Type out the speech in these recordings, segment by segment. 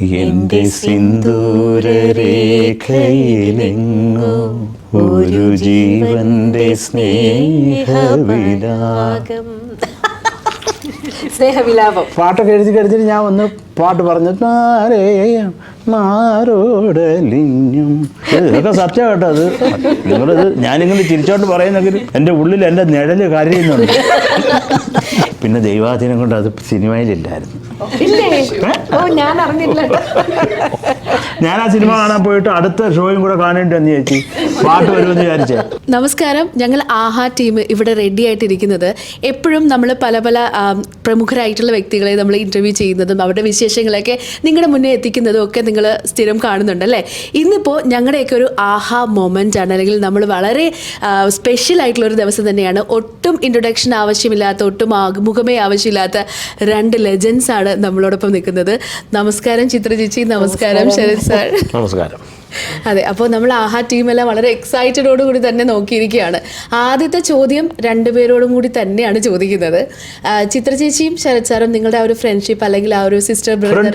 എന്റെ സിന്ദൂരരേഖയിലെങ്ങോ ഒരു ജീവന്റെ സ്നേഹവിലാകം. സ്നേഹവിലാപം പാട്ടൊക്കെ എഴുതി കഴിഞ്ഞിട്ട് ഞാൻ ഒന്ന് പാട്ട് പറഞ്ഞു നാരേ മാറോടലിഞ്ഞും ഇതൊക്കെ സത്യം കേട്ടോ അത്. നിങ്ങളിത് ഞാനിങ്ങനെ ചിരിച്ചോണ്ട് പറയുന്നെങ്കിൽ എന്റെ ഉള്ളിൽ എന്റെ നിഴൽ കരയുന്നുണ്ട്. പിന്നെ ദൈവാധീനം കൊണ്ട് അത് സിനിമയിലില്ലായിരുന്നു. ഞാൻ അറിഞ്ഞില്ല. ഞാൻ ആ സിനിമ കാണാൻ പോയിട്ട് അടുത്ത ഷോയും കൂടെ കാണേണ്ടെന്ന് ചേച്ചി. പാട്ട് വരുമെന്ന് വിചാരിച്ചേ. നമസ്കാരം. ഞങ്ങൾ ആഹാ ടീം ഇവിടെ റെഡി ആയിട്ടിരിക്കുന്നത്. എപ്പോഴും നമ്മൾ പല പല പ്രമുഖരായിട്ടുള്ള വ്യക്തികളെ നമ്മൾ ഇന്റർവ്യൂ ചെയ്യുന്നതും അവരുടെ വിശേഷങ്ങളൊക്കെ നിങ്ങളുടെ മുന്നേ എത്തിക്കുന്നതും ഒക്കെ നിങ്ങൾ സ്ഥിരം കാണുന്നുണ്ട് അല്ലേ? ഇന്നിപ്പോൾ ഞങ്ങളുടെയൊക്കെ ഒരു ആഹാ മൊമെന്റ് ആണ്. അല്ലെങ്കിൽ നമ്മൾ വളരെ സ്പെഷ്യൽ ആയിട്ടുള്ള ഒരു ദിവസം തന്നെയാണ്. ഒട്ടും ഇൻട്രൊഡക്ഷൻ ആവശ്യമില്ലാത്ത ഒട്ടും ആമുഖമേ ആവശ്യമില്ലാത്ത രണ്ട് ലെജൻസ് ആണ് നമ്മളോടൊപ്പം നിൽക്കുന്നത്. നമസ്കാരം ചിത്ര ചേച്ചി. നമസ്കാരം ശരത് സാർ. നമസ്കാരം. അതെ അപ്പോൾ നമ്മൾ ആഹാ ടീമെല്ലാം വളരെ എക്സൈറ്റഡോട് കൂടി തന്നെ നോക്കിയിരിക്കുകയാണ്. ആദ്യത്തെ ചോദ്യം രണ്ടുപേരോടും കൂടി തന്നെയാണ് ചോദിക്കുന്നത്. ചിത്ര ചേച്ചിയും ശരത് സാറും നിങ്ങളുടെ ആ ഒരു ഫ്രണ്ട്ഷിപ്പ് അല്ലെങ്കിൽ ആ ഒരു സിസ്റ്റർ ബ്രദർ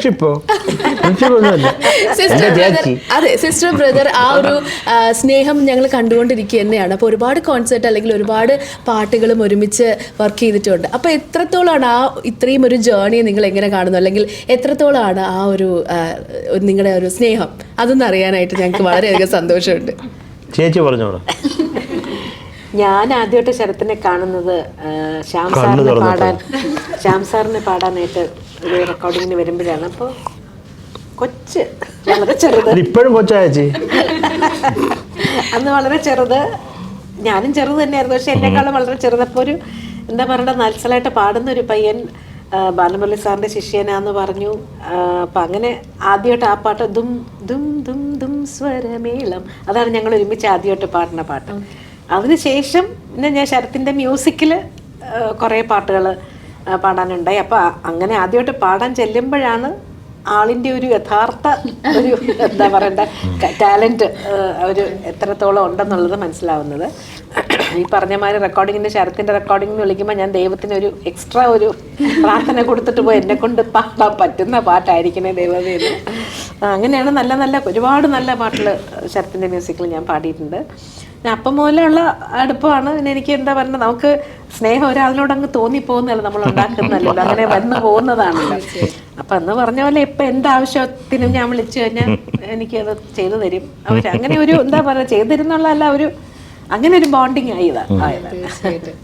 സിസ്റ്റർ ബ്രദർ അതെ സിസ്റ്റർ ബ്രദർ ആ ഒരു സ്നേഹം ഞങ്ങൾ കണ്ടുകൊണ്ടിരിക്കുക തന്നെയാണ്. അപ്പോൾ ഒരുപാട് കോൺസേർട്ട് അല്ലെങ്കിൽ ഒരുപാട് പാട്ടുകളും ഒരുമിച്ച് വർക്ക് ചെയ്തിട്ടുണ്ട്. അപ്പോൾ എത്രത്തോളമാണ് ആ ഇത്രയും ഒരു ജേർണി നിങ്ങൾ എങ്ങനെ കാണുന്നു? അല്ലെങ്കിൽ എത്രത്തോളമാണ് ആ ഒരു നിങ്ങളുടെ ഒരു സ്നേഹം? അതൊന്നും അറിയാനായിട്ട് ഞങ്ങൾക്ക് വളരെയധികം സന്തോഷമുണ്ട്. ചേച്ചി പറഞ്ഞോളൂ. ഞാൻ ആദ്യമായിട്ട് ശരത്തിനെ കാണുന്നത് ആ, ശ്യാം കണ്ണ് സാറിന് തുറന്നിട്ടോ? പാടാൻ ശ്യാം സാറിന് പാടാനായിട്ട് ഒരു റെക്കോർഡിങ്ങിന് വരുമ്പോഴാണ്. അപ്പോൾ കൊച്ച് വളരെ ചെറുത്. ഇപ്പോഴും കൊച്ചാ ചേച്ചി? അന്ന് വളരെ ചെറുത്. ഞാനും ചെറുത് തന്നെയായിരുന്നു. പക്ഷെ എന്നെക്കാളും വളരെ ചെറുതപ്പോ ഒരു എന്താ പറയണ്ട നത്സലായിട്ട് പാടുന്ന ഒരു പയ്യൻ ബാലമുരളി സാറിന്റെ ശിഷ്യനാന്ന് പറഞ്ഞു. അപ്പം അങ്ങനെ ആദ്യമായിട്ട് ആ പാട്ട് ദും ദും ദും ദും സ്വരമേളം. അതാണ് ഞങ്ങൾ ഒരുമിച്ച് ആദ്യമായിട്ട് പാടുന്ന പാട്ട്. അതിനുശേഷം പിന്നെ ഞാൻ ശരത്തിന്റെ മ്യൂസിക്കിൽ കുറേ പാട്ടുകൾ പാടാനുണ്ടായി. അപ്പോൾ അങ്ങനെ ആദ്യമായിട്ട് പാടാൻ ചെല്ലുമ്പോഴാണ് ആളിന്റെ ഒരു യഥാർത്ഥ ഒരു എന്താ പറയണ്ട ടാലന്റ് ഒരു എത്രത്തോളം ഉണ്ടെന്നുള്ളത് മനസ്സിലാവുന്നത്. ഈ പറഞ്ഞ മാതിരി റെക്കോർഡിങ്ങിന്റെ ശരത്തിന്റെ റെക്കോർഡിംഗ് എന്ന് വിളിക്കുമ്പോൾ ഞാൻ ദൈവത്തിന് ഒരു എക്സ്ട്രാ ഒരു പ്രാർത്ഥന കൊടുത്തിട്ട് പോയി എന്നെ കൊണ്ട് പാടാൻ പറ്റുന്ന പാട്ടായിരിക്കണേ ദൈവമേ അങ്ങനെയാണ് നല്ല നല്ല ഒരുപാട് നല്ല പാട്ടുകൾ ശരത്തിന്റെ മ്യൂസിക്കിൽ ഞാൻ പാടിയിട്ടുണ്ട്. ഞാൻ അപ്പം മുതലുള്ള അടുപ്പമാണ്. പിന്നെ എനിക്ക് എന്താ പറയുക നമുക്ക് സ്നേഹം ഒരാളിനോട് അങ്ങ് തോന്നിപ്പോകുന്നതല്ല നമ്മൾ ഉണ്ടാക്കുന്നതല്ലോ അങ്ങനെ വന്നു പോകുന്നതാണല്ലോ. അപ്പൊ എന്ന് പറഞ്ഞ പോലെ ഇപ്പൊ എന്താവശ്യത്തിനും ഞാൻ വിളിച്ചു കഴിഞ്ഞാൽ എനിക്കത് ചെയ്തു തരും. അവർ അങ്ങനെ ഒരു എന്താ പറയുക ചെയ്തു തരുന്നുള്ളതല്ല ഒരു അങ്ങനെ ഒരു ബോണ്ടിങ് ആയതാ. തീർച്ചയായിട്ടും.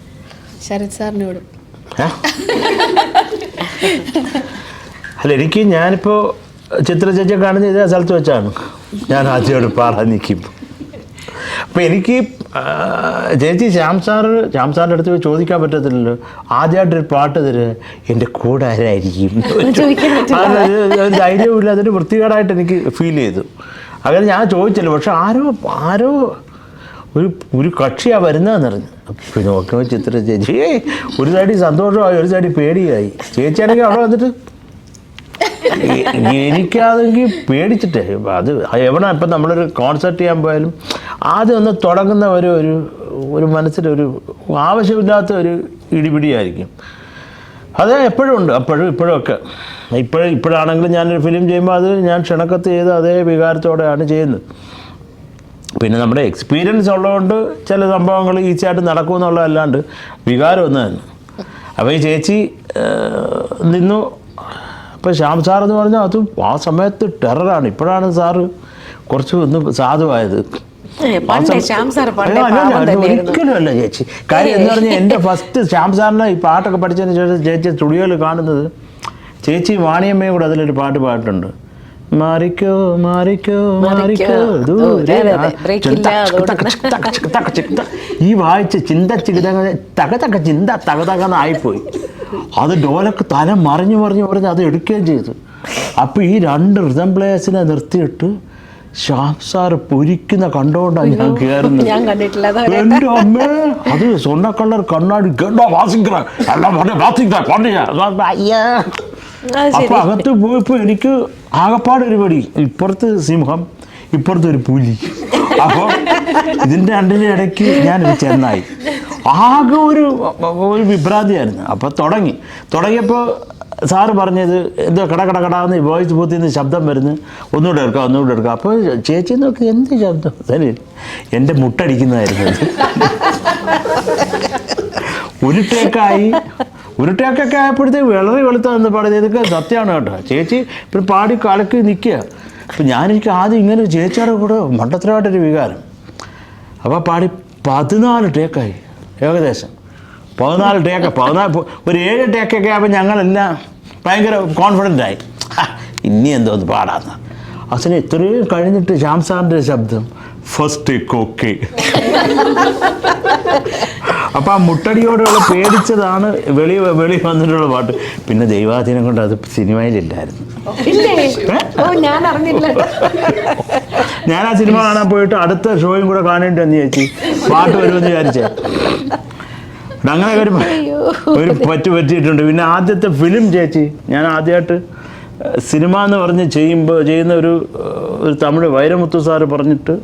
ശരത് സാറിനോടും? അല്ല എനിക്ക് ഞാനിപ്പോൾ ചിത്ര ചേച്ചിയെ കാണുന്ന ഇതേ സ്ഥലത്ത് വെച്ചാണ്. ഞാൻ ആദ്യമായിട്ട് പാടാൻ നിൽക്കുമ്പോൾ അപ്പോൾ എനിക്ക് ആ, ചേച്ചി ശ്യാം സാറ് ശ്യാം സാറിന്റെ അടുത്ത് പോയി ചോദിക്കാൻ പറ്റത്തില്ലല്ലോ. ആദ്യമായിട്ടൊരു പാട്ട് തരുക എന്റെ കൂടെ ആരായിരിക്കും? ചോദിക്കാൻ പറ്റില്ല. ധൈര്യമില്ല അതൊരു വൃത്തികേടായിട്ട് എനിക്ക് ഫീൽ ചെയ്തു. അങ്ങനെ ഞാൻ ചോദിച്ചല്ലോ പക്ഷെ ആരോ ആരോ ഒരു ഒരു കക്ഷിയാണ് വരുന്നതെന്ന് അറിഞ്ഞു. പിന്നെ നോക്കുമ്പോൾ ചിത്ര ചേച്ചി ഒരു സൈഡിൽ സന്തോഷമായി ഒരു സൈഡിൽ പേടിയായി. ചേച്ചിയാണെങ്കിൽ അവിടെ വന്നിട്ട് എനിക്കാണെങ്കിൽ പേടിച്ചിട്ടേ. അത് എവിടെ ഇപ്പം നമ്മളൊരു കോൺസെർട്ട് ചെയ്യാൻ പോയാലും ആദ്യം ഒന്ന് തുടങ്ങുന്ന ഒരു ഒരു ഒരു മനസ്സിലൊരു ആവശ്യമില്ലാത്ത ഒരു ഇടിപിടിയായിരിക്കും. അത് എപ്പോഴും ഉണ്ട്. അപ്പോഴും ഇപ്പോഴും ഒക്കെ. ഇപ്പോഴും ഇപ്പോഴാണെങ്കിലും ഞാനൊരു ഫിലിം ചെയ്യുമ്പോൾ അത് ഞാൻ ക്ഷണക്കത്ത് ചെയ്ത് അതേ വികാരത്തോടെയാണ് ചെയ്യുന്നത്. പിന്നെ നമ്മുടെ എക്സ്പീരിയൻസ് ഉള്ളതുകൊണ്ട് ചില സംഭവങ്ങൾ ഈസിയായിട്ട് നടക്കുമെന്നുള്ളതല്ലാണ്ട് വികാരം ഒന്ന് തന്നെ. അപ്പോൾ ഈ ചേച്ചി നിന്നു. അപ്പോൾ ശ്യാം സാർ എന്ന് പറഞ്ഞാൽ അത് ആ സമയത്ത് ടെററാണ് ഇപ്പോഴാണ് സാറ് കുറച്ച് ഒന്ന് സാധുവായത്. ഒരിക്കലും അല്ല ചേച്ചി. കാര്യം എന്ന് പറഞ്ഞാൽ എന്റെ ഫസ്റ്റ് ശ്യാം സാറിനെ ഈ പാട്ടൊക്കെ പഠിച്ചതിന് ശേഷം ചേച്ചി സ്റ്റുഡിയോയിൽ കാണുന്നത് ചേച്ചി വാണിയമ്മയും കൂടെ അതിലൊരു പാട്ട് പാടിട്ടുണ്ട് മാറിക്കോ മാറിക്കോ മാറിക്കോ. ദൂരെ. ഈ വായിച്ച ചിന്ത ചികിതക തക തക ചിന്ത തക തകന്ന് ആയിപ്പോയി അത് ഡോലക്ക് തല മറിഞ്ഞു മറിഞ്ഞു മറിഞ്ഞ് അത് എടുക്കുകയും ചെയ്തു. അപ്പോൾ ഈ രണ്ട് റിതം പ്ലേയേഴ്സിനെ നിർത്തിയിട്ട് ശ്യാം സാറ് പൊരിക്കുന്ന കണ്ടോണ്ടാണ് ഞാൻ കയറുന്നത് കണ്ടിട്ടില്ല അത് സ്വർണക്കള്ളർ അമ്മേ അത് സ്വർണ കളർ കണ്ണാടി കേട്ടോ വാസിക്കറ എല്ലാം പറഞ്ഞ വാസിക്കറ പറഞ്ഞ അയ്യാ. അപ്പൊ അകത്ത് പോയപ്പോ എനിക്ക് ആകപ്പാട് ഒരു പടി. ഇപ്പുറത്ത് സിംഹം ഇപ്പുറത്ത് ഒരു പുലി. അപ്പോൾ ഇതിന്റെ രണ്ടിന്റെ ഇടയ്ക്ക് ഞാനൊരു ചെന്നായി. ആകെ ഒരു ഒരു വിഭ്രാന്തിയായിരുന്നു. അപ്പോൾ തുടങ്ങി. തുടങ്ങിയപ്പോൾ സാറ് പറഞ്ഞത് എന്തോ കട കട കടാന്ന് വോയിസ് ബൂത്തിൽ നിന്ന് ശബ്ദം വരുന്നു. ഒന്നുകൂടെ എടുക്കാം ഒന്നുകൂടെ എടുക്കാം. അപ്പോൾ ചേച്ചി നോക്കി എന്ത് ശബ്ദം? ശരി. എന്റെ മുട്ടടിക്കുന്നതായിരുന്നു ഒരു ടേക്കായി ഒരു ടേക്കൊക്കെ ആയപ്പോഴത്തേക്ക് വിളറി വെളുത്ത എന്ന് പറയുന്നത് ഇതൊക്കെ സത്യമാണ് കേട്ടോ. ചേച്ചി ഇപ്പം പാടി കലക്കി നിൽക്കുക അപ്പം ഞാനെനിക്ക് ആദ്യം ഇങ്ങനെ ചേച്ചിയുടെ കൂടെ മണ്ടത്തരമായിട്ടൊരു വികാരം. അപ്പോൾ പാടി പതിനാല് ടേക്കായി ഏകദേശം. പതിനാല് ടേക്ക് പതിനാല് ഒരു ഏഴ് ടേക്കൊക്കെ ആയപ്പോൾ ഞങ്ങളെല്ലാം ഭയങ്കര കോൺഫിഡന്റ് ആയി. ഇനി എന്തോ ഒന്ന് പാടാന്ന്. അച്ഛനെ ഇത്രയും കഴിഞ്ഞിട്ട് ശ്യാം സാറിന്റെ ശബ്ദം. ഫസ്റ്റ് ടേക്ക് അപ്പൊ ആ മുട്ടടിയോടുള്ള പേടിച്ചതാണ് വെളി വെളി വന്നിട്ടുള്ള പാട്ട്. പിന്നെ ദൈവാധീനം കൊണ്ട് അത് സിനിമയിലില്ലായിരുന്നു. ഞാൻ ആ സിനിമ കാണാൻ പോയിട്ട് അടുത്ത ഷോയും കൂടെ കാണേണ്ടി വന്നു ചേച്ചി. പാട്ട് വരുമെന്ന് വിചാരിച്ചേ. അങ്ങനെ ഒരു ഒരു പറ്റു പറ്റിയിട്ടുണ്ട്. പിന്നെ ആദ്യത്തെ ഫിലിം ചേച്ചി ഞാൻ ആദ്യമായിട്ട് സിനിമ എന്ന് പറഞ്ഞ് ചെയ്യുമ്പോൾ ചെയ്യുന്ന ഒരു ഒരു തമിഴ് വൈരമുത്തു സാറ് പറഞ്ഞിട്ട്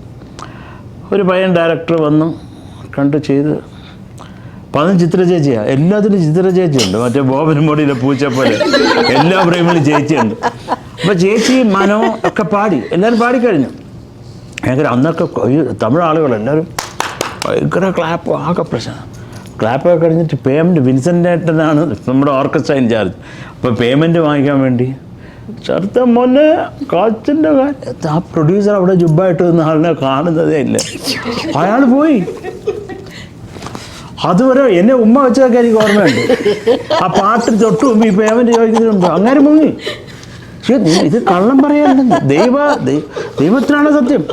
ഒരു പയ്യൻ ഡയറക്ടർ വന്നു കണ്ട് ചെയ്ത്. അപ്പം അതും ചിത്ര ചേച്ചിയാണ് എല്ലാത്തിനും ചിത്ര ചേച്ചിയുണ്ട്. മറ്റേ ബോബനും മോടിയിലെ പൂച്ചപ്പോലെ എല്ലാ പ്രേമിലും ചേച്ചിയുണ്ട്. അപ്പം ചേച്ചി മനോ ഒക്കെ പാടി. എല്ലാവരും പാടിക്കഴിഞ്ഞു ഭയങ്കര അന്നൊക്കെ തമിഴ് ആളുകൾ എല്ലാവരും ഭയങ്കര ക്ലാപ്പ് ആകെ പ്രശ്നം. ക്ലാപ്പൊക്കെ കഴിഞ്ഞിട്ട് പേയ്മെന്റ് വിൻസെന്റ് ഏട്ടനാണ് നമ്മുടെ ഓർക്കസ്ട്ര ഇൻചാർജ് അപ്പോൾ പേയ്മെന്റ് വാങ്ങിക്കാൻ വേണ്ടി ചെറുത്ത മോനെ കാച്ചിന്റെ കാര്യത്ത് ആ പ്രൊഡ്യൂസർ അവിടെ ജുബായിട്ട് വന്ന ആളിനെ കാണുന്നതേ ഇല്ല. അയാൾ പോയി. അതുവരെ എന്നെ ഉമ്മ വെച്ചതൊക്കെ എനിക്ക് ഓർമ്മയുണ്ട്. ആ പാട്ട് തൊട്ട് ഉമ്മ ഈ പേയ്മെന്റ് ചോദിക്കുന്നുണ്ട്? അങ്ങനെ മുങ്ങി. പക്ഷേ ഇത് കള്ളം പറയാനുണ്ടെന്ന് ദൈവ ദൈവത്തിനാണ് സത്യം.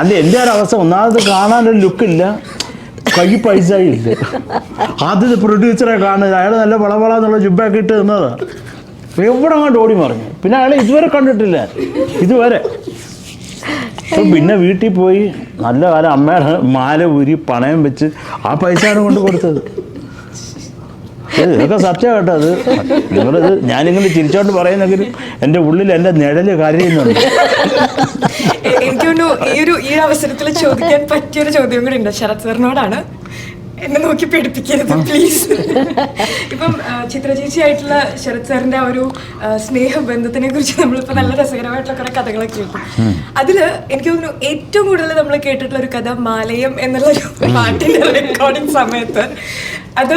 അല്ല എന്റെ ഒരു അവസ്ഥ ഒന്നാമത് കാണാനൊരു ലുക്കില്ല. കൈ പൈസ ഇല്ല ആദ്യത്തെ പ്രൊഡ്യൂസറെ കാണുന്നത് അയാൾ നല്ല വളവള എന്നുള്ള ജുബൊക്കെ ഇട്ട് എവിടെ അങ്ങോട്ട് ഓടി മറിഞ്ഞു? പിന്നെ അയാളെ ഇതുവരെ കണ്ടിട്ടില്ല. ഇതുവരെ. പിന്നെ വീട്ടിൽ പോയി നല്ല കാലം അമ്മയുടെ മാല ഊരി പണയം വെച്ച് ആ പൈസയാണ് കൊണ്ട് കൊടുത്തത്. ഇതൊക്കെ സത്യം കേട്ടോ അത്. നിങ്ങളിത് ഞാനിങ്ങനെ ചിരിച്ചോണ്ട് പറയുന്നെങ്കിലും എന്റെ ഉള്ളിൽ എന്റെ നിഴൽ കരയുന്നുണ്ട്. എനിക്ക് ഈ ഒരു ഈ അവസരത്തിൽ ചോദിക്കാൻ പറ്റിയൊരു ചോദ്യം കൂടി ഉണ്ട്. ശരത് സാറിനോടാണ്. എന്നെ നോക്കി പേടിപ്പിക്കരുത് പ്ലീസ് ഇപ്പം ആ, ചിത്ര ചേച്ചിയായിട്ടുള്ള ശരത് സാറിന്റെ ആ ഒരു സ്നേഹ സ്നേഹബന്ധത്തിനെ കുറിച്ച് നമ്മളിപ്പോ നല്ല രസകരമായിട്ടുള്ള കുറെ കഥകളൊക്കെ കേട്ടു. അതിൽ എനിക്ക് തോന്നുന്നു ഏറ്റവും കൂടുതൽ നമ്മൾ കേട്ടിട്ടുള്ള ഒരു കഥ മാലയം എന്നുള്ള ഒരു പാട്ടിന്റെ റെക്കോർഡിംഗ് സമയത്ത് അത്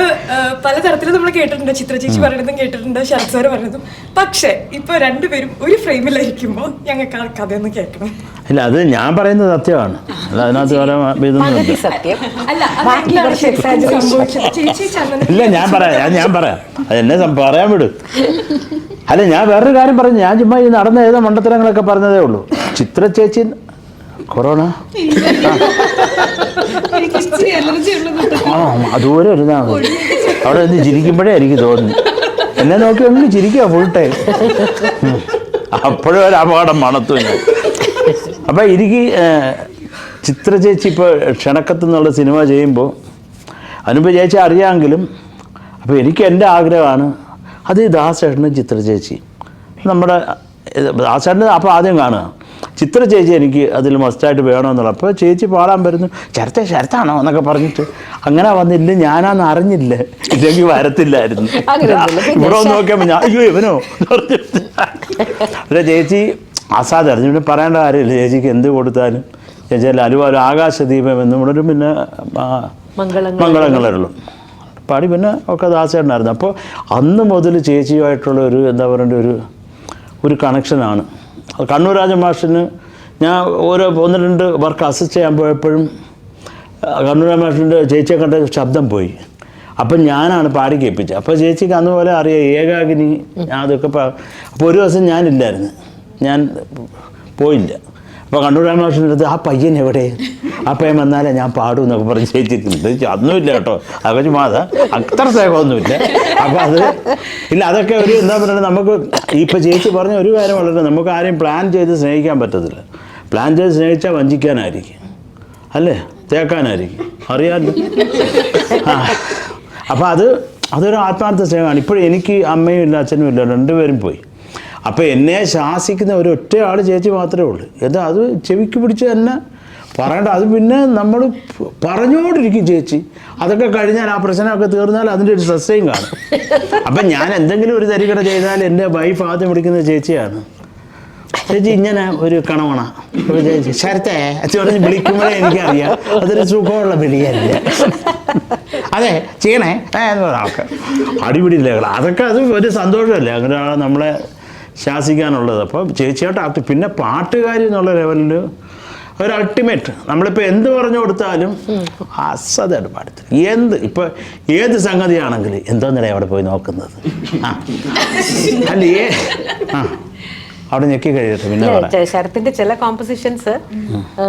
പല പലതരത്തിൽ നമ്മൾ കേട്ടിട്ടുണ്ട്. ചിത്രചേച്ചി ചേച്ചി പറയുന്നതും കേട്ടിട്ടുണ്ട്. ശരത് സാർ പറയണതും പക്ഷെ ഇപ്പൊ രണ്ടുപേരും ഒരു ഫ്രെയിമിലായിരിക്കുമ്പോൾ ഞങ്ങൾക്ക് ആ കഥയൊന്ന് കേൾക്കണം. ഇല്ല അത് ഞാൻ പറയുന്നത് സത്യമാണ്. അത് അതിനകത്ത് വേറെ ഇതൊന്നുമില്ല സത്യം. അല്ല ശരിക്കും സംഭവിച്ചത്? ചേച്ചി ചന്ദന ഇല്ല ഞാൻ പറയാം. ഞാൻ ഞാൻ പറയാം. അത് എന്നെ സം- പറയാൻ വിടും. അല്ല ഞാൻ വേറൊരു കാര്യം പറഞ്ഞു. ഞാൻ ചുമ്മാ ഈ നടന്ന ഏതോ മണ്ടത്തരങ്ങളൊക്കെ പറഞ്ഞതേ ഉള്ളൂ. ചിത്ര ചേച്ചി കൊറോണ? ആ. അതുപോലെ ഒരു ഇതാണ് അവിടെ നിന്ന് ചിരിക്കുമ്പോഴേ എനിക്ക് തോന്നി. എന്നെ നോക്കി അങ്ങ് ചിരിക്കുക ഫുൾ ടൈം അപ്പോഴും ഒരു അപകടം മണത്തു ഞാൻ. അപ്പം എനിക്ക് ചിത്ര ചേച്ചി ഇപ്പോൾ ക്ഷണക്കത്ത് എന്നുള്ള സിനിമ ചെയ്യുമ്പോൾ അനുപ ചേച്ചി അറിയാമെങ്കിലും അപ്പോൾ എനിക്ക് എന്റെ ആഗ്രഹമാണ് അത് ദാസേട്ടനും ചിത്ര ചേച്ചി നമ്മുടെ ദാസേട്ടൻ അപ്പോൾ ആദ്യം കാണുക. ചിത്ര ചേച്ചി എനിക്ക് അതിൽ മസ്റ്റായിട്ട് വേണമെന്നുള്ള അപ്പോൾ ചേച്ചി പാടാൻ വരുന്നു ശരത്തെ ശരത്താണോ? എന്നൊക്കെ പറഞ്ഞിട്ട് അങ്ങനെ വന്നില്ല ഞാനാന്ന് അറിഞ്ഞില്ല. ഇല്ലെങ്കിൽ വരത്തില്ലായിരുന്നു. ഇവിടെ നോക്കിയാൽ നോക്കിയപ്പോൾ ഞാൻ അയ്യോ ഇവനോ? അല്ല ചേച്ചി അസാധാരണ പിന്നെ പറയേണ്ട കാര്യമില്ല. ചേച്ചിക്ക് എന്ത് കൊടുത്താലും ചേച്ചി അലുവാലും ആകാശദീപം എന്നും ഇവിടെ ഒരു പിന്നെ മംഗളങ്ങളുള്ളൂ. പാടി പിന്നെ ഒക്കെ ദാസേട്ടനായിരുന്നു. അപ്പോൾ അന്ന് മുതൽ ചേച്ചിയുമായിട്ടുള്ള ഒരു എന്താ പറയണ്ട ഒരു ഒരു കണക്ഷനാണ് കണ്ണൂർ രാജ മാഷിന് ഞാൻ ഓരോ ഒന്ന് രണ്ട് വർക്ക് അസിസ്റ്റ് ചെയ്യാൻ പോയപ്പോഴും കണ്ണൂർ രാജ മാഷിന്റെ ചേച്ചിയെ കണ്ട ശബ്ദം പോയി. അപ്പം ഞാനാണ് പാടി കേൾപ്പിച്ചത്. അപ്പോൾ ചേച്ചിക്ക് അതുപോലെ പോലെ അറിയാം ഏകാഗിനി ഞാൻ അതൊക്കെ അപ്പോൾ ഒരു ദിവസം ഞാനില്ലായിരുന്നു. ഞാൻ പോയില്ല. അപ്പോൾ കണ്ണൂർ രാമകൃഷ്ണന്റെ അടുത്ത് ആ പയ്യൻ എവിടെ? ആ പയ്യൻ വന്നാലേ ഞാൻ പാടും എന്നൊക്കെ പറഞ്ഞ് ചേച്ചിട്ടുണ്ട്. അതൊന്നുമില്ല കേട്ടോ. അതൊക്കെ മാത അത്ര സ്നേഹമൊന്നുമില്ല. അപ്പോൾ അത് ഇല്ല അതൊക്കെ ഒരു എന്താ പറയുക നമുക്ക് ഇപ്പോൾ ചേച്ചി പറഞ്ഞ ഒരു കാര്യം വളരെ നമുക്ക് ആരെയും പ്ലാൻ ചെയ്ത് സ്നേഹിക്കാൻ പറ്റത്തില്ല. പ്ലാൻ ചെയ്ത് സ്നേഹിച്ചാൽ വഞ്ചിക്കാനായിരിക്കും. അല്ലേ? തേക്കാനായിരിക്കും. അറിയാമല്ലോ ആ. അപ്പോൾ അത് അതൊരു ആത്മാർത്ഥ സ്നേഹമാണ്. ഇപ്പോഴും എനിക്ക് അമ്മയും ഇല്ല അച്ഛനും ഇല്ല രണ്ടുപേരും പോയി. അപ്പോൾ എന്നെ ശാസിക്കുന്ന ഒരു ഒറ്റ ആൾ ചേച്ചി മാത്രമേ ഉള്ളൂ. എന്താ അത് ചെവിക്ക് പിടിച്ച് തന്നെ പറയണ്ട. അത് പിന്നെ നമ്മൾ പറഞ്ഞുകൊണ്ടിരിക്കും ചേച്ചി. അതൊക്കെ കഴിഞ്ഞാൽ ആ പ്രശ്നമൊക്കെ തീർന്നാൽ അതിന്റെ ഒരു സസ്യം കാണും. അപ്പം ഞാൻ എന്തെങ്കിലും ഒരു തരികട ചെയ്താൽ എന്റെ വൈഫ് ആദ്യം വിളിക്കുന്നത് ചേച്ചിയാണ്. ചേച്ചി ഇങ്ങനെ ഒരു കണവണ. ചേച്ചി ശരത്തെ അച്ഛൻ പറഞ്ഞ് വിളിക്കുമ്പോഴേ എനിക്കറിയാം. അതൊരു സുഖമുള്ള വിളിയല്ല. അതെ ചെയ്യണേ. എന്ന് പറയാം അടിപിടിയില്ല അതൊക്കെ അത് ഒരു സന്തോഷമല്ലേ? അങ്ങനെ നമ്മളെ ശാസിക്കാനുള്ളത്. അപ്പോൾ ചേച്ചിയായിട്ട് ആക്ട് പിന്നെ പാട്ടുകാരി എന്നുള്ള ലെവലിൽ ഒരു അൾട്ടിമേറ്റ് നമ്മളിപ്പോൾ എന്ത് പറഞ്ഞു കൊടുത്താലും അസതായിട്ട് പാടത്തില്ല. എന്ത് ഇപ്പോൾ ഏത് സംഗതിയാണെങ്കിൽ നില അവിടെ പോയി നോക്കുന്നത്. ആ. അല്ല ഏ ആ. അവിടെ ഞെക്കി കഴിയട്ടെ പിന്നെ ശരത്തിന്റെ ചില കോമ്പോസിഷൻസ്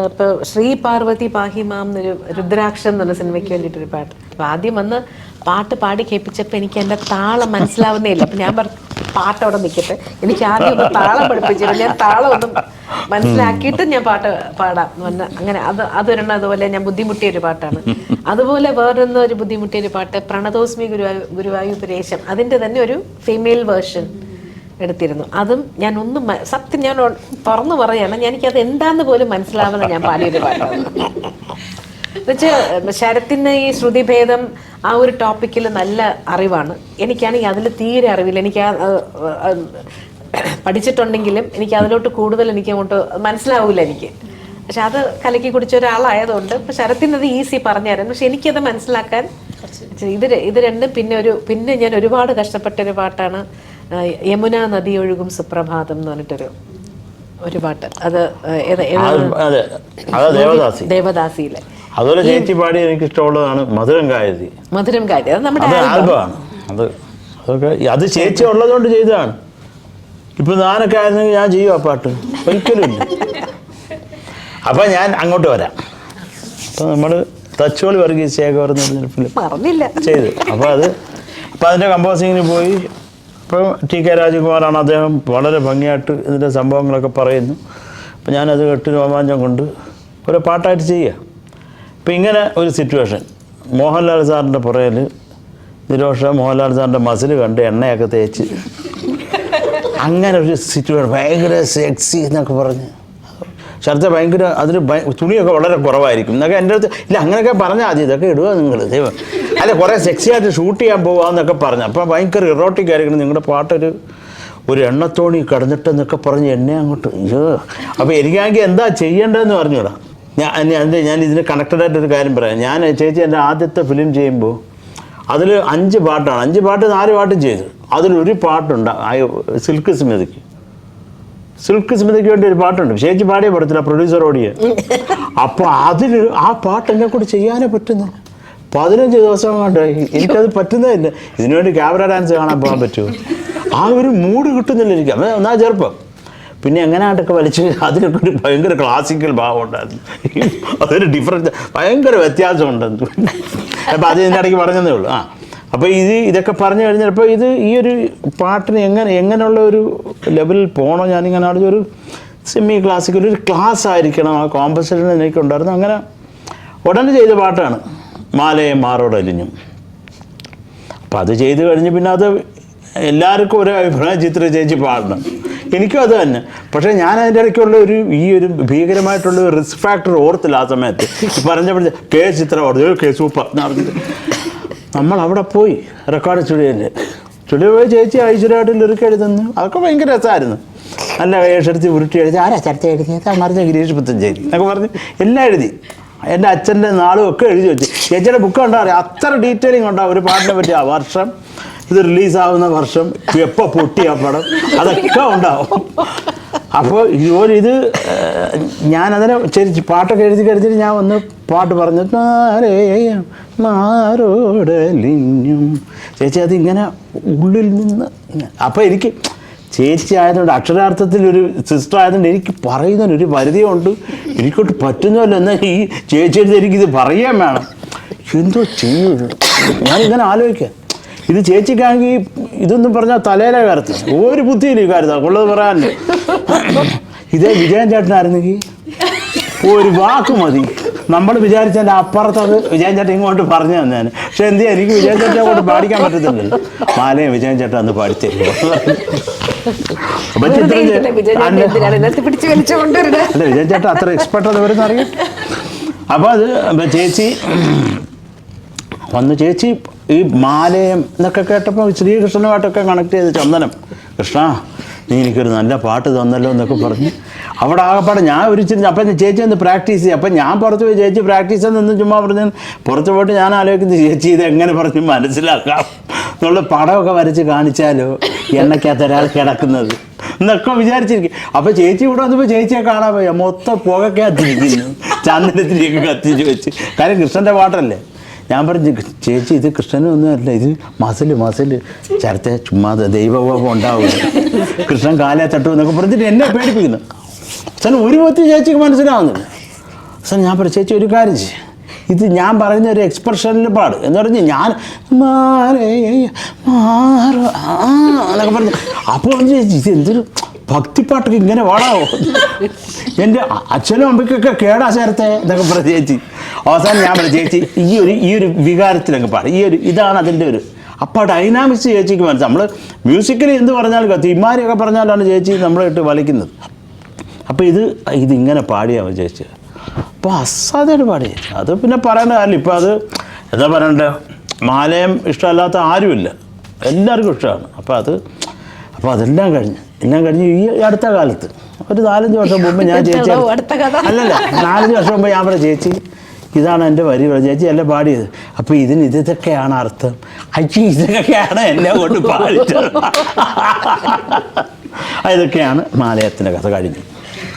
ഇപ്പൊ ശ്രീ പാർവതി പാഹിമാം എന്നൊരു രുദ്രാക്ഷം എന്നുള്ള സിനിമയ്ക്ക് വേണ്ടിയിട്ടൊരു പാട്ട്. അപ്പൊ ആദ്യം വന്ന് പാട്ട് പാടി കേൾപ്പിച്ചപ്പോൾ എനിക്ക് എന്റെ താളം മനസ്സിലാവുന്നേ ഇല്ല അപ്പൊ ഞാൻ പാട്ട് അവിടെ നിൽക്കട്ടെ എനിക്ക് ആദ്യം ഒന്ന് താളം പഠിപ്പിച്ചില്ല ഞാൻ താളം ഒന്നും മനസ്സിലാക്കിയിട്ട് ഞാൻ പാട്ട് പാടാം. എന്ന് പറഞ്ഞാൽ അങ്ങനെ അത് അതൊരെണ്ണം അതുപോലെ ഞാൻ ബുദ്ധിമുട്ടിയ ഒരു പാട്ടാണ്. അതുപോലെ വേറൊന്ന് ഒരു ബുദ്ധിമുട്ടിയ ഒരു പാട്ട് പ്രണതോസ്മി ഗുരുവായു ഗുരുവായൂപദേശം അതിന്റെ തന്നെ ഒരു ഫീമെയിൽ വേർഷൻ എടുത്തിരുന്നു. അതും ഞാൻ ഒന്നും സത്യം ഞാൻ തുറന്നു പറയാണ് ഞാൻ എനിക്കത് എന്താന്ന് പോലും മനസ്സിലാവുന്ന ഞാൻ പാടിയൊരു പാട്ടാണ്. എന്നുവെച്ചാൽ ശരത്തിന് ഈ ശ്രുതിഭേദം ആ ഒരു ടോപ്പിക്കിൽ നല്ല അറിവാണ്. എനിക്കാണെങ്കിൽ അതിൽ തീരെ അറിവില്ല. എനിക്ക് ആ പഠിച്ചിട്ടുണ്ടെങ്കിലും എനിക്ക് അതിലോട്ട് കൂടുതൽ എനിക്ക് അങ്ങോട്ട് മനസ്സിലാവില്ല എനിക്ക്. പക്ഷെ അത് കലക്കി കുടിച്ച ഒരാളായതുകൊണ്ട് ഇപ്പൊ ശരത്തിന് അത് ഈസി പറഞ്ഞു തരാം പക്ഷെ എനിക്കത് മനസ്സിലാക്കാൻ ഇത് ഇത് രണ്ടും പിന്നെ ഒരു പിന്നെ ഞാൻ ഒരുപാട് കഷ്ടപ്പെട്ട ഒരു പാട്ടാണ് യമുന നദി ഒഴുകും സുപ്രഭാതം എന്ന് പറഞ്ഞിട്ടൊരു ഒരു പാട്ട്. അത് ദേവദാസി. ദേവദാസിയിലെ. അതുപോലെ ചേച്ചി പാടി എനിക്ക് ഇഷ്ടമുള്ളതാണ് മധുരം ഗായതി. മധുരം ഗായതി. അത് നമ്മുടെ ആൽബം. ആൽബമാണ്. അത് അതൊക്കെ അത് ചേച്ചി ഉള്ളതുകൊണ്ട് ചെയ്തതാണ്. ഇപ്പൊ ഞാനൊക്കെ ആയിരുന്നെങ്കിൽ ഞാൻ ചെയ്യും ആ പാട്ട്. ഒരിക്കലും അപ്പൊ ഞാൻ അങ്ങോട്ട് വരാം. അപ്പൊ നമ്മൾ തച്ചോളി വർഗീസ് ശേഖർ എന്ന് പറഞ്ഞൊരു ഫിലിം ചെയ്തു. അപ്പോൾ അത് അപ്പോൾ അതിന്റെ കമ്പോസിങ്ങിന് പോയി. ഇപ്പോൾ ടി കെ രാജകുമാറാണ് അദ്ദേഹം വളരെ ഭംഗിയായിട്ട് ഇതിന്റെ സംഭവങ്ങളൊക്കെ പറയുന്നു. അപ്പോൾ ഞാനത് കേട്ട് രോമാഞ്ചം കൊണ്ട് ഒരു പാട്ടായിട്ട് ചെയ്യുക അപ്പോൾ ഇങ്ങനെ ഒരു സിറ്റുവേഷൻ മോഹൻലാൽ സാറിന്റെ പുറയിൽ നിരോഷ മോഹൻലാൽ സാറിന്റെ മസിൽ കണ്ട് എണ്ണയൊക്കെ തേച്ച്. അങ്ങനെ ഒരു സിറ്റുവേഷൻ ഭയങ്കര സെക്സി എന്നൊക്കെ പറഞ്ഞ്. ചർച്ച ഭയങ്കര അതിന് തുണിയൊക്കെ വളരെ കുറവായിരിക്കും. എന്നൊക്കെ എന്റെ അടുത്ത് ഇല്ല അങ്ങനെയൊക്കെ പറഞ്ഞാൽ മതി. ഇതൊക്കെ ഇടുക നിങ്ങൾ ദൈവം. അല്ല കുറേ സെക്സി ആയിട്ട് ഷൂട്ട് ചെയ്യാൻ പോകാമെന്നൊക്കെ പറഞ്ഞു. അപ്പം ഭയങ്കര ഇറോട്ടിക് ആയിരിക്കണം. നിങ്ങളുടെ പാട്ടൊരു ഒരു എണ്ണത്തോണി കടന്നിട്ടെന്നൊക്കെ പറഞ്ഞ് എന്നെ അങ്ങോട്ട് അയ്യോ. അപ്പോൾ എനിക്കാണെങ്കിൽ എന്താ ചെയ്യേണ്ടതെന്ന് പറഞ്ഞൂടാ. ഞാൻ ഞാൻ ഞാൻ ഇതിന് കണക്റ്റഡ് ആയിട്ടൊരു കാര്യം പറയാം. ഞാൻ ചേച്ചി എന്റെ ആദ്യത്തെ ഫിലിം ചെയ്യുമ്പോൾ അതിൽ അഞ്ച് പാട്ടാണ്. അഞ്ച് പാട്ട് നാല് പാട്ടും ചെയ്തു. അതിലൊരു പാട്ടുണ്ട്. സിൽക്ക് സ്മിതയ്ക്ക്. സിൽക്ക് സ്മിതയ്ക്ക് വേണ്ടി ഒരു പാട്ടുണ്ട്. ചേച്ചി പാടിയേ പടത്തില്ല പ്രൊഡ്യൂസർ ഓടിയ. അപ്പോൾ അതിൽ ആ പാട്ട് എന്നെ കൂടി ചെയ്യാനേ പറ്റുന്നു. പതിനഞ്ച് ദിവസം കൊണ്ട് എനിക്കത് പറ്റുന്നേ ഇല്ല. ഇതിനുവേണ്ടി ക്യാമറ ഡാൻസ് കാണാൻ പോകാൻ പറ്റുമോ? ആ ഒരു മൂഡ് കിട്ടുന്നില്ല എനിക്ക്. എന്നാ ചെറുപ്പം. പിന്നെ എങ്ങനെ ആട്ടൊക്കെ വലിച്ചു അതിനൊക്കെ ഒരു ഭയങ്കര ക്ലാസിക്കൽ ഭാവം ഉണ്ടായിരുന്നു. അതൊരു ഡിഫറൻസ് ഭയങ്കര വ്യത്യാസമുണ്ടെന്ന് അപ്പോൾ അത് ഇതിന്റെ ഇടയ്ക്ക് പറഞ്ഞതേ ഉള്ളൂ. ആ. അപ്പോൾ ഇത് ഇതൊക്കെ പറഞ്ഞു കഴിഞ്ഞപ്പോൾ ഇത് ഈ ഒരു പാട്ടിന് എങ്ങനെ എങ്ങനെയുള്ള ഒരു ലെവലിൽ പോകണോ ഞാനിങ്ങനെ ആണെങ്കിൽ ഒരു സെമി ക്ലാസിക്കൽ ഒരു ക്ലാസ് ആയിരിക്കണം. ആ കോമ്പസിഷൻ എനിക്ക് ഉണ്ടായിരുന്നു. അങ്ങനെ ഉടനെ ചെയ്ത പാട്ടാണ്. മാലയെ മാറോടലിഞ്ഞും. അപ്പം അത് ചെയ്ത് കഴിഞ്ഞ് പിന്നെ അത് എല്ലാവർക്കും ഒരു അഭിപ്രായം ചിത്ര ചേച്ചി പാടണം. എനിക്കും അത് തന്നെ. പക്ഷേ ഞാൻ അതിന്റെ ഇടയ്ക്കുള്ള ഒരു ഈ ഒരു ഭീകരമായിട്ടുള്ള ഒരു റിസ്ക് ഫാക്ടർ ഓർത്തില്ല ആ സമയത്ത്. പറഞ്ഞപ്പോൾ കെ ചിത്ര പറഞ്ഞു കെ സൂപ്പർ നമ്മൾ അവിടെ പോയി റെക്കോർഡ് സ്റ്റുഡിയോയിൽ സ്റ്റുഡിയോ പോയി ചേച്ചി ഐശ്വര്യമായിട്ട് ലിറിക്ക് എഴുതുന്നു അതൊക്കെ ഭയങ്കര രസമായിരുന്നു. നല്ല വേഷെടുത്ത് ഉരുട്ടി എഴുതി ആരാ ചർച്ച എഴുതിയത്? മറിഞ്ഞ ഗിരീഷ് പുത്തഞ്ചേരി എന്നൊക്കെ പറഞ്ഞ് എല്ലാം എഴുതി. എന്റെ അച്ഛന്റെ നാളും ഒക്കെ എഴുതി വെച്ച്. ചേച്ചിയുടെ ബുക്ക് ഉണ്ടാവും അത്ര ഡീറ്റെയിലിംഗ് ഉണ്ടാവും. ഒരു പാട്ടിനെ പറ്റി ആ വർഷം. ഇത് റിലീസാവുന്ന വർഷം എപ്പോൾ പൊട്ടിയ പടം? അതൊക്കെ ഉണ്ടാവും. അപ്പോൾ ഇതുപോലെ ഇത് ഞാൻ ഞാനതിനെ ചെരി പാട്ടൊക്കെ എഴുതി കഴിഞ്ഞിട്ട് ഞാൻ ഒന്ന് പാട്ട് പറഞ്ഞു "മാരേയം മാറോടലിഞ്ഞും ചേച്ചി അതിങ്ങനെ ഉള്ളിൽ നിന്ന് അപ്പോൾ എനിക്ക് ചേച്ചി ആയതുകൊണ്ട് അക്ഷരാർത്ഥത്തിൽ ഒരു സിസ്റ്റർ ആയതുകൊണ്ട് എനിക്ക് പറയുന്നതിന് ഒരു പരിധിയുണ്ട് എനിക്കോട്ട് പറ്റുന്നല്ലോ എന്നാൽ ഈ ചേച്ചിയുടെ എനിക്കിത് പറയാൻ വേണം. എന്തോ ചെയ്യും ഞാനിങ്ങനെ ആലോചിക്കാം. ഇത് ചേച്ചിക്കാണെങ്കിൽ ഇതൊന്നും പറഞ്ഞാൽ തലയിലെ കാര്യത്തിൽ ഒരു ബുദ്ധിയില്ല ഈ കാര്യത്തിൽ. ഉള്ളത് പറയാനല്ലോ. ഇതേ വിജയൻ ചേട്ടനായിരുന്നെങ്കിൽ ഒരു വാക്ക് മതി. നമ്മൾ വിചാരിച്ചതിന്റെ അപ്പുറത്തത് വിജയൻ ചേട്ടൻ ഇങ്ങോട്ട് പറഞ്ഞു തന്നെ പക്ഷെ എന്ത് ചെയ്യാൻ എനിക്ക് വിജയൻ ചേട്ടനെ കൊണ്ട് പാടിക്കാൻ പറ്റത്തില്ലല്ലോ മാലയും വിജയൻ ചേട്ടൻ അന്ന് പാടിത്തരുമോ അപ്പൊ അല്ല. വിജയൻ ചേട്ടൻ അത്ര എക്സ്പെർട്ട് അത് വരുന്ന അറിയാം. അപ്പോൾ അത് ചേച്ചി വന്ന് ചേച്ചി ഈ മാലയം എന്നൊക്കെ കേട്ടപ്പോൾ ശ്രീകൃഷ്ണനുമായിട്ടൊക്കെ കണക്ട് ചെയ്ത് ചന്ദനം. കൃഷ്ണ നീ എനിക്കൊരു നല്ല പാട്ട് തന്നല്ലോ എന്നൊക്കെ പറഞ്ഞ് അവിടെ ആകെപ്പാടെ ഞാൻ ഒരു ചിരി അപ്പം ചേച്ചി ഒന്ന് പ്രാക്ടീസ് ചെയ്യും. അപ്പം ഞാൻ പുറത്ത് പോയി ചേച്ചി പ്രാക്ടീസ് നിന്ന് ചുമ്മാ പറഞ്ഞു. പുറത്ത് പോയിട്ട് ഞാൻ ആലോചിക്കുന്നത് ചേച്ചി ഇത് എങ്ങനെ പറഞ്ഞ് മനസ്സിലാക്കാം? എന്നുള്ള പടമൊക്കെ വരച്ച് കാണിച്ചാലോ എണ്ണയ്ക്കകത്ത് ഒരാൾ കിടക്കുന്നത് എന്നൊക്കെ വിചാരിച്ചിരിക്കും. അപ്പോൾ ചേച്ചി ഇവിടെ വന്നപ്പോൾ ചേച്ചിയെ കാണാൻ പോയി. മൊത്തം പുകക്കകത്തിരിക്കുന്നു ചന്ദനത്തിലേക്ക് കത്തിച്ച് വെച്ച്. കാര്യം കൃഷ്ണന്റെ പാട്ടല്ലേ? ഞാൻ പറഞ്ഞു ചേച്ചി ഇത് കൃഷ്ണനൊന്നും അല്ല. ഇത് മസിൽ മസിൽ ചരത്തെ ചുമ്മാ ദൈവകോപം ഉണ്ടാവില്ല കൃഷ്ണൻ കാലേ തട്ടു എന്നൊക്കെ പറഞ്ഞിട്ട് എന്നെ പേടിപ്പിക്കുന്നു. സാർ ഒരു പത്തി ചേച്ചിക്ക് മനസ്സിലാവുന്നില്ല സാർ ഞാൻ പറഞ്ഞു ചേച്ചി ഒരു കാര്യം ചെയ്യും. ഇത് ഞാൻ പറയുന്ന ഒരു എക്സ്പ്രഷനിൽ പാട്. എന്ന് പറഞ്ഞ് ഞാൻ മാറേ മാറ. എന്നൊക്കെ പറഞ്ഞു. അപ്പോൾ ചേച്ചി ഇത് എന്തൊരു ഭക്തിപ്പാട്ടൊക്കെ ഇങ്ങനെ വാടാവോ എന്റെ അച്ഛനും അമ്മയ്ക്കൊക്കെ കേടാ ചേർത്തെ എന്നൊക്കെ പറഞ്ഞു അവസാനം ഞാൻ പറഞ്ഞു ഈ ഒരു ഈ ഒരു വികാരത്തിലങ്ങ് പാടും. ഈ ഒരു ഇതാണ് അതിന്റെ ഒരു അപ്പോൾ ഡൈനാമിക്സ് ചേച്ചിക്ക് മനസ്സിലാവും നമ്മൾ മ്യൂസിക്കലി എന്ത് പറഞ്ഞാലും കത്തി ഇമാരിയൊക്കെ പറഞ്ഞാലാണ് ചേച്ചി നമ്മളിട്ട് വലിക്കുന്നത്. അപ്പോൾ ഇത് ഇതിങ്ങനെ പാടിയാവും ചേച്ചി. അപ്പോൾ അസാധ്യമായിട്ട് പാടി. ചേച്ചി അത് പിന്നെ പറയേണ്ട കാര്യമില്ല. ഇപ്പോൾ അത് എന്താ പറയണ്ടേ? മാലയം ഇഷ്ടമല്ലാത്ത ആരുമില്ല. എല്ലാവർക്കും ഇഷ്ടമാണ്. അപ്പോൾ അത് അപ്പോൾ അതെല്ലാം കഴിഞ്ഞ്. എല്ലാം കഴിഞ്ഞ് ഈ അടുത്ത കാലത്ത് ഒരു നാലഞ്ച് വർഷം മുമ്പ് ഞാൻ ചേച്ചി. അല്ലല്ല നാലഞ്ച് വർഷം മുമ്പ് ഞാൻ പറഞ്ഞു ചേച്ചി ഇതാണ് എന്റെ വരി ചേച്ചി എല്ലാം പാടിയത് അപ്പോൾ ഇതിന് ഇതൊക്കെയാണ് അർത്ഥം. അച്ഛൻ ഇതൊക്കെയാണ് എന്നെ കൊണ്ട് പാടിച്ചത്. ഇതൊക്കെയാണ് മാലയത്തിന്റെ കഥ കഴിഞ്ഞു.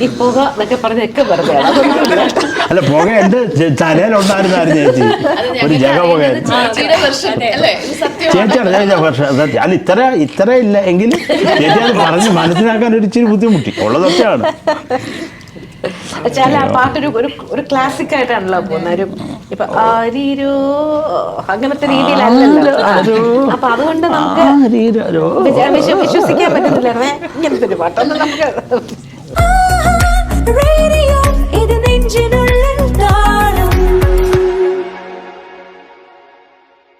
ഈ പുക എന്നൊക്കെ പറഞ്ഞൊക്കെ വെറുതെ അല്ല പുക എന്ത് തലയിലുണ്ടായിരുന്നായിരുന്നു ചേച്ചി? ഒരു ജഗ പുക അല്ലേ? ചേച്ചിയാണ് ചേച്ചി പക്ഷേ. അല്ല ഇത്ര ഇത്ര ഇല്ല എങ്കിൽ ചേച്ചി അത് പറഞ്ഞ് മനസ്സിലാക്കാൻ ഒരു ഇച്ചിരി ബുദ്ധിമുട്ടി. ഉള്ളതൊക്കെയാണ്. ആ പാട്ടൊരു ഒരു ഒരു ക്ലാസിക് ആയിട്ടാണല്ലോ പോകുന്നത്. ഒരു ഇപ്പൊ ആരീരോ അങ്ങനത്തെ രീതിയിലല്ലല്ലോ. അപ്പൊ അതുകൊണ്ട് നമുക്ക് വിശ്വസിക്കാൻ പറ്റുന്നില്ലായിരുന്നേ ഇങ്ങനത്തെ ഒരു പാട്ടൊന്നും നമുക്ക് ரேடியோ இது நெஞ்சினுள்ள